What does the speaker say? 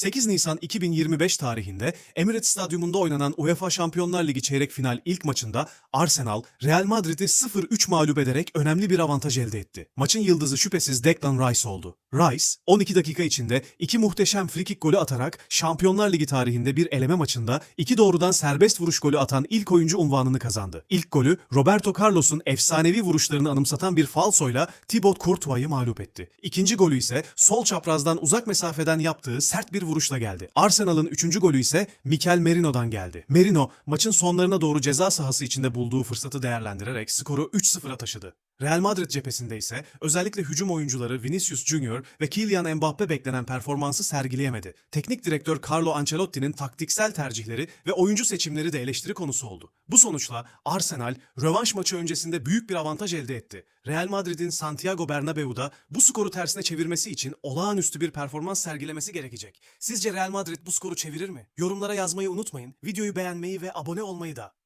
8 Nisan 2025 tarihinde Emirates Stadyumunda oynanan UEFA Şampiyonlar Ligi çeyrek final ilk maçında Arsenal, Real Madrid'i 0-3 mağlup ederek önemli bir avantaj elde etti. Maçın yıldızı şüphesiz Declan Rice oldu. Rice, 12 dakika içinde iki muhteşem frikik golü atarak Şampiyonlar Ligi tarihinde bir eleme maçında iki doğrudan serbest vuruş golü atan ilk oyuncu unvanını kazandı. İlk golü Roberto Carlos'un efsanevi vuruşlarını anımsatan bir falsoyla Thibaut Courtois'ı mağlup etti. İkinci golü ise sol çaprazdan uzak mesafeden yaptığı sert bir vuruşla geldi. Arsenal'ın üçüncü golü ise Mikel Merino'dan geldi. Merino maçın sonlarına doğru ceza sahası içinde bulduğu fırsatı değerlendirerek skoru 3-0'a taşıdı. Real Madrid cephesinde ise özellikle hücum oyuncuları Vinicius Junior ve Kylian Mbappe beklenen performansı sergileyemedi. Teknik direktör Carlo Ancelotti'nin taktiksel tercihleri ve oyuncu seçimleri de eleştiri konusu oldu. Bu sonuçla Arsenal rövanş maçı öncesinde büyük bir avantaj elde etti. Real Madrid'in Santiago Bernabeu'da bu skoru tersine çevirmesi için olağanüstü bir performans sergilemesi gerekecek. Sizce Real Madrid bu skoru çevirir mi? Yorumlara yazmayı unutmayın. Videoyu beğenmeyi ve abone olmayı da.